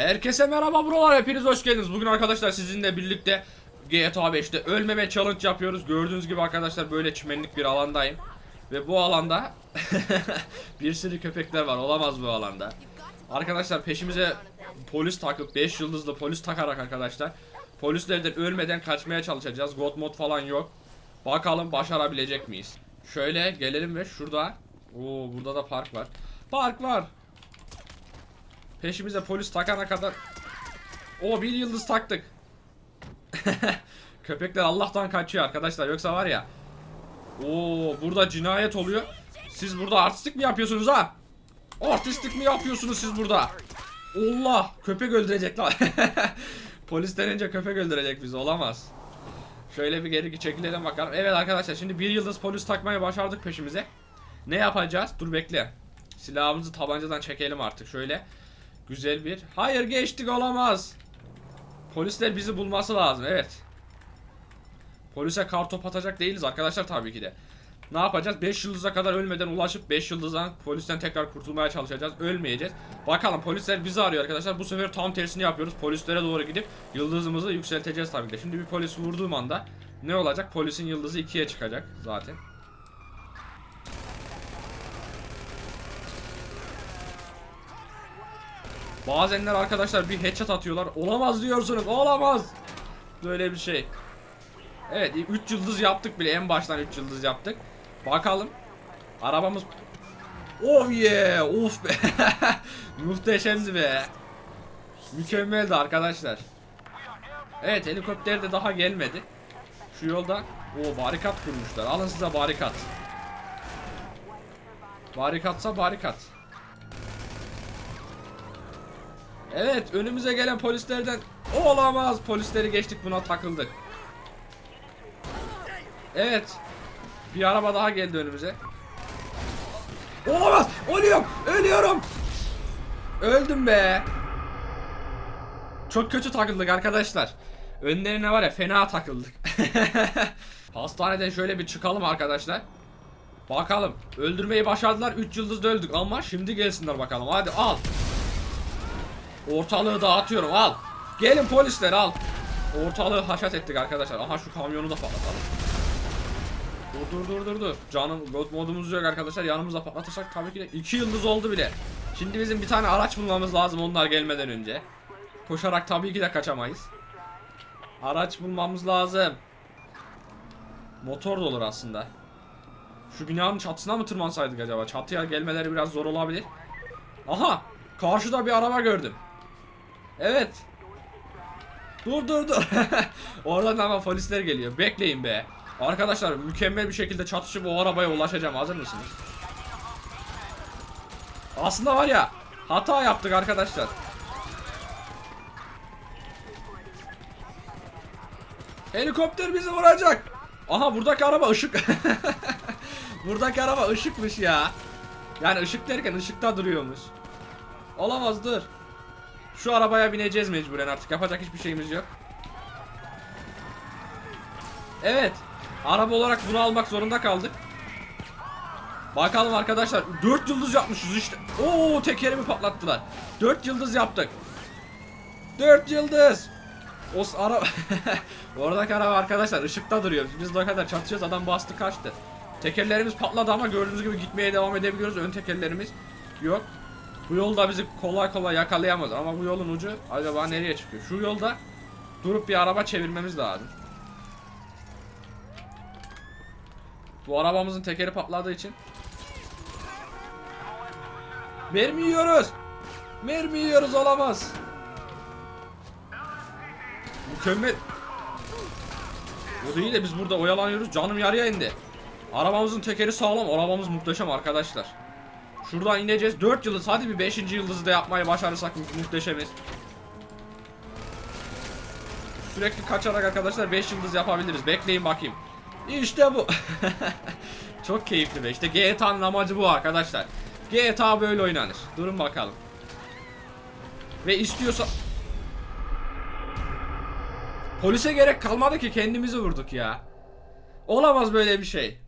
Herkese merhaba buralar hepiniz hoş geldiniz. Bugün arkadaşlar sizinle birlikte GTA 5'te ölmeme challenge yapıyoruz. Gördüğünüz gibi arkadaşlar böyle çimenlik bir alandayım. Ve bu alanda bir sürü köpekler var. Olamaz bu alanda. Arkadaşlar peşimize polis takıp 5 yıldızlı polis takarak arkadaşlar polislerden ölmeden kaçmaya çalışacağız. God mod falan yok. Bakalım başarabilecek miyiz? Şöyle gelelim ve şurada Oo burada da park var. Park var. Peşimize polis takana kadar O bir yıldız taktık. Köpekler Allah'tan kaçıyor arkadaşlar yoksa var ya. Oo burada cinayet oluyor. Siz burada artistik mi yapıyorsunuz ha? Artistik mi yapıyorsunuz siz burada? Allah köpek öldürecek lan. Polis denince köpek öldürecek bizi olamaz. Şöyle bir geri çekilelim bakalım. Evet arkadaşlar şimdi bir yıldız polis takmayı başardık peşimize. Ne yapacağız? Dur bekle. Silahımızı tabancadan çekelim artık şöyle. Güzel bir. Hayır geçtik olamaz. Polisler bizi bulması lazım evet. Polise kar top atacak değiliz arkadaşlar tabii ki de. Ne yapacağız? 5 yıldıza kadar ölmeden ulaşıp 5 yıldızdan polisten tekrar kurtulmaya çalışacağız. Ölmeyeceğiz. Bakalım polisler bizi arıyor arkadaşlar. Bu sefer tam tersini yapıyoruz. Polislere doğru gidip yıldızımızı yükselteceğiz tabii ki de. Şimdi bir polis vurduğum anda ne olacak? Polisin yıldızı 2'ye çıkacak zaten. Bazenler arkadaşlar bir headshot atıyorlar. Olamaz diyorsunuz. Olamaz. Böyle bir şey. Evet 3 yıldız yaptık bile. En baştan 3 yıldız yaptık. Bakalım. Arabamız Oh yeah! Of be! Muhteşemdi be! Mükemmeldi arkadaşlar. Evet helikopter de daha gelmedi. Şu yolda o barikat kurmuşlar. Alın size barikat. Barikatsa barikat. Evet önümüze gelen polislerden olamaz polisleri geçtik buna takıldık. Evet. Bir araba daha geldi önümüze. Olamaz. Ölüyorum. Ölüyorum. Öldüm be. Çok kötü takıldık arkadaşlar. Önlerine var ya fena takıldık. Hastaneden şöyle bir çıkalım arkadaşlar. Bakalım. Öldürmeyi başardılar. 3 yıldızda öldük ama şimdi gelsinler bakalım. Hadi al. Ortalığı dağıtıyorum al. Gelin polisler al. Ortalığı haşat ettik arkadaşlar. Aha şu kamyonu da patlatalım. Dur dur dur dur dur. Canım god modumuz yok arkadaşlar. Yanımıza patlatırsak tabii ki de 2 yıldız oldu bile. Şimdi bizim bir tane araç bulmamız lazım onlar gelmeden önce. Koşarak tabii ki de kaçamayız. Araç bulmamız lazım. Motor da olur aslında. Şu binanın çatısına mı tırmansaydık acaba? Çatıya gelmeleri biraz zor olabilir. Aha! Karşıda bir araba gördüm. Evet. Dur dur dur. Oradan ama polisler geliyor. Bekleyin be. Arkadaşlar mükemmel bir şekilde çatışıp o arabaya ulaşacağım. Hazır mısınız? Aslında var ya hata yaptık arkadaşlar. Helikopter bizi vuracak. Aha buradaki araba ışık. buradaki araba ışıkmış ya. Yani ışık derken ışıkta duruyormuş. Olamaz dur. Şu arabaya bineceğiz mecburen artık. Yapacak hiçbir şeyimiz yok. Evet. Araba olarak bunu almak zorunda kaldık. Bakalım arkadaşlar. 4 yıldız yapmışız işte. Oo tekerimi patlattılar. 4 yıldız yaptık. 4 yıldız. O ara Oradaki araba arkadaşlar ışıkta duruyor. Biz de o kadar çatışıyoruz adam bastı kaçtı. Tekerlerimiz patladı ama gördüğünüz gibi gitmeye devam edebiliyoruz. Ön tekerlerimiz yok. Bu yolda bizi kolay kolay yakalayamaz ama bu yolun ucu acaba nereye çıkıyor? Şu yolda durup bir araba çevirmemiz lazım. Bu arabamızın tekeri patladığı için Mermi yiyoruz. Mermi yiyoruz olamaz. Mükemmel. O değil de biz burada oyalanıyoruz. Canım yarıya indi. Arabamızın tekeri sağlam. Arabamız muhteşem arkadaşlar. Şuradan ineceğiz. 4 yıldız. Hadi bir 5. yıldızı da yapmayı başarırsak mu- muhteşemiz. Sürekli kaçarak arkadaşlar 5 yıldız yapabiliriz. Bekleyin bakayım. İşte bu. Çok keyifli be. İşte GTA'nın amacı bu arkadaşlar. GTA böyle oynanır. Durun bakalım. Ve istiyorsa... Polise gerek kalmadı ki kendimizi vurduk ya. Olamaz böyle bir şey.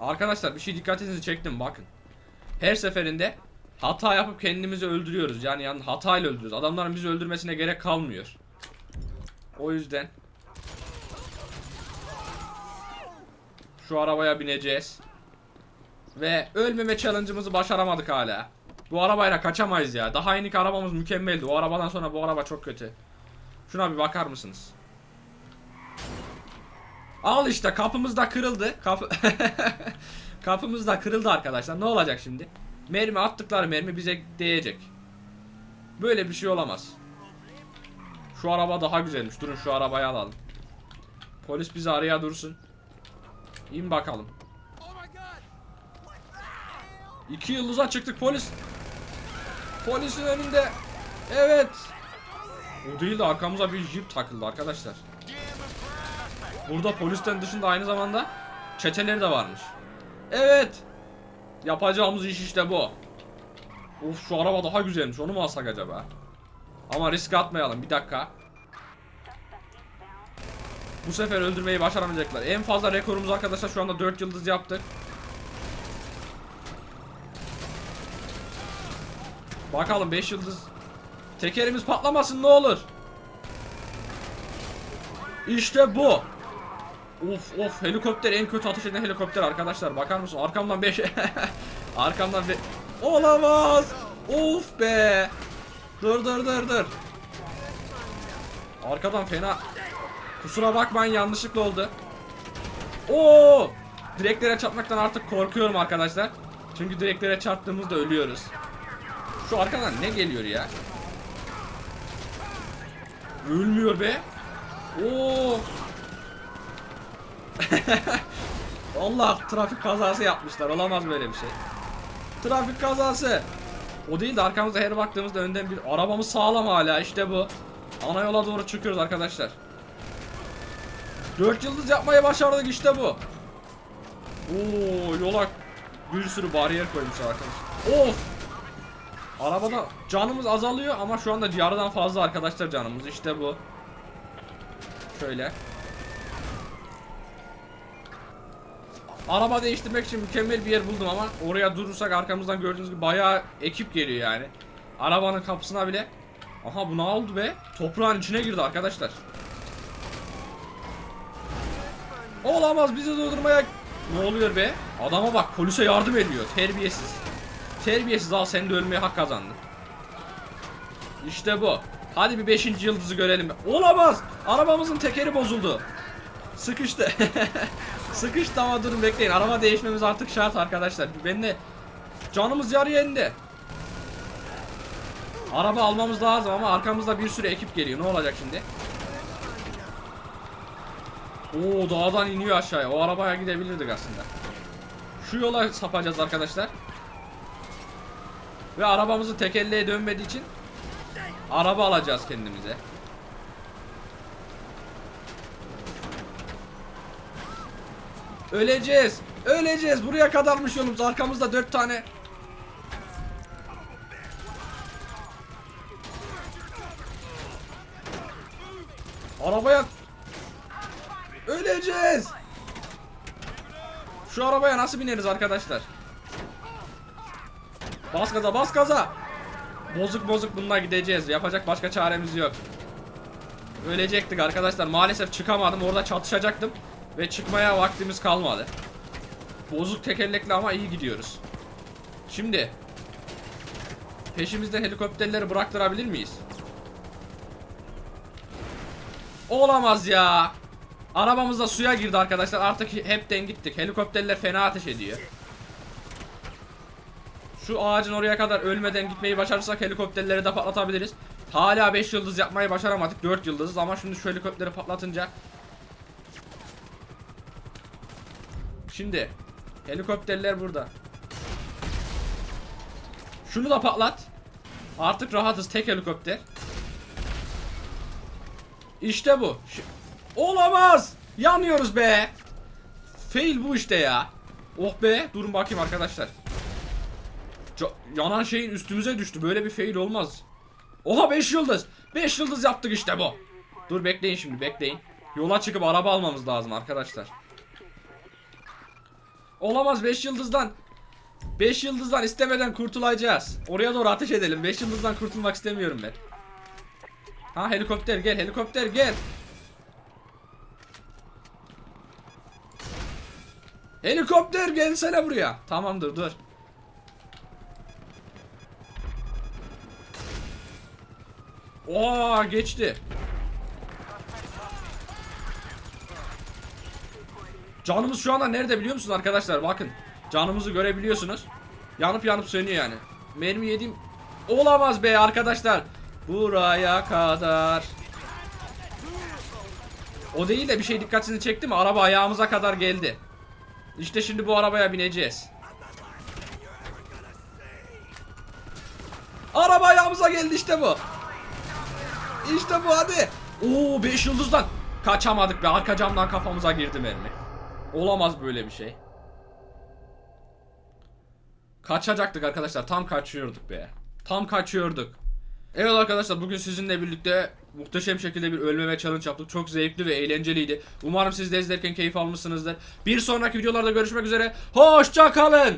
Arkadaşlar bir şey dikkatinizi çektim bakın. Her seferinde hata yapıp kendimizi öldürüyoruz. Yani, yani hatayla öldürüyoruz. Adamların bizi öldürmesine gerek kalmıyor. O yüzden şu arabaya bineceğiz. Ve ölmeme challenge'ımızı başaramadık hala. Bu arabayla kaçamayız ya. Daha yeni arabamız mükemmeldi. O arabadan sonra bu araba çok kötü. Şuna bir bakar mısınız? Al işte kapımız da kırıldı. Kapı kapımız da kırıldı arkadaşlar. Ne olacak şimdi? Mermi attıkları mermi bize değecek. Böyle bir şey olamaz. Şu araba daha güzelmiş. Durun şu arabayı alalım. Polis bizi araya dursun. İn bakalım. İki yıldıza çıktık polis. Polisin önünde. Evet. O değil de arkamıza bir jip takıldı arkadaşlar. Burada polisten dışında aynı zamanda çeteleri de varmış. Evet. Yapacağımız iş işte bu. Of şu araba daha güzelmiş. Onu mu alsak acaba? Ama risk atmayalım. Bir dakika. Bu sefer öldürmeyi başaramayacaklar. En fazla rekorumuz arkadaşlar şu anda 4 yıldız yaptık. Bakalım 5 yıldız. Tekerimiz patlamasın ne olur. İşte bu. Of of helikopter en kötü ateş eden helikopter arkadaşlar bakar mısın? Arkamdan 5 arkamdan be olamaz! Of be! Dur dur dur dur. Arkadan fena kusura bakmayın yanlışlıkla oldu. Oo! Direklere çarpmaktan artık korkuyorum arkadaşlar. Çünkü direklere çarptığımızda ölüyoruz. Şu arkadan ne geliyor ya? Ölmüyor be. Oo Allah trafik kazası yapmışlar. Olamaz böyle bir şey. Trafik kazası. O değil de arkamızda her baktığımızda önden bir arabamız sağlam hala işte bu. Ana yola doğru çıkıyoruz arkadaşlar. 4 yıldız yapmayı başardık işte bu. Oo yola bir sürü bariyer koymuşlar arkadaşlar. Of! Arabada canımız azalıyor ama şu anda yarıdan fazla arkadaşlar canımız işte bu. Şöyle. Araba değiştirmek için mükemmel bir yer buldum ama oraya durursak arkamızdan gördüğünüz gibi bayağı ekip geliyor yani. Arabanın kapısına bile. Aha bu ne oldu be? Toprağın içine girdi arkadaşlar. Olamaz bizi durdurmaya. Ne oluyor be? Adama bak polise yardım ediyor. Terbiyesiz. Terbiyesiz al sen de ölmeye hak kazandın. İşte bu. Hadi bir 5. yıldızı görelim. Olamaz. Arabamızın tekeri bozuldu. Sıkıştı. Sıkıştı ama durun bekleyin. Araba değişmemiz artık şart arkadaşlar. Ben de canımız yarıya indi. Araba almamız lazım ama arkamızda bir sürü ekip geliyor. Ne olacak şimdi? Oo dağdan iniyor aşağıya. O arabaya gidebilirdik aslında. Şu yola sapacağız arkadaşlar. Ve arabamızın tekerleğe dönmediği için araba alacağız kendimize. Öleceğiz. Öleceğiz. Buraya kadarmış yolumuz. Arkamızda dört tane. Arabaya Öleceğiz. Şu arabaya nasıl bineriz arkadaşlar? Bas gaza bas gaza. Bozuk bozuk bununla gideceğiz. Yapacak başka çaremiz yok. Ölecektik arkadaşlar. Maalesef çıkamadım. Orada çatışacaktım. Ve çıkmaya vaktimiz kalmadı. Bozuk tekerlekli ama iyi gidiyoruz. Şimdi peşimizden helikopterleri bıraktırabilir miyiz? Olamaz ya. Arabamız da suya girdi arkadaşlar. Artık hepten gittik. Helikopterler fena ateş ediyor. Şu ağacın oraya kadar ölmeden gitmeyi başarırsak helikopterleri de patlatabiliriz. Hala 5 yıldız yapmayı başaramadık. 4 yıldız ama şimdi şu helikopteri patlatınca Şimdi helikopterler burada. Şunu da patlat. Artık rahatız tek helikopter. İşte bu. Ş- Olamaz. Yanıyoruz be. Fail bu işte ya. Oh be. Durun bakayım arkadaşlar. Ca- yanan şeyin üstümüze düştü. Böyle bir fail olmaz. Oha 5 yıldız. 5 yıldız yaptık işte bu. Dur bekleyin şimdi bekleyin. Yola çıkıp araba almamız lazım arkadaşlar. Olamaz 5 yıldızdan. 5 yıldızdan istemeden kurtulacağız. Oraya doğru ateş edelim. 5 yıldızdan kurtulmak istemiyorum ben. Ha helikopter gel helikopter gel. Helikopter gelsene buraya. Tamamdır dur. Oo geçti. Canımız şu anda nerede biliyor musunuz arkadaşlar? Bakın. Canımızı görebiliyorsunuz. Yanıp yanıp sönüyor yani. Mermi yedim. Olamaz be arkadaşlar. Buraya kadar. O değil de bir şey dikkatini çekti mi? Araba ayağımıza kadar geldi. İşte şimdi bu arabaya bineceğiz. Araba ayağımıza geldi işte bu. İşte bu hadi. Oo 5 yıldızdan. Kaçamadık be arka camdan kafamıza girdi mermi. Olamaz böyle bir şey. Kaçacaktık arkadaşlar. Tam kaçıyorduk be. Tam kaçıyorduk. Evet arkadaşlar bugün sizinle birlikte muhteşem şekilde bir ölmeme challenge yaptık. Çok zevkli ve eğlenceliydi. Umarım siz de izlerken keyif almışsınızdır. Bir sonraki videolarda görüşmek üzere. Hoşça kalın.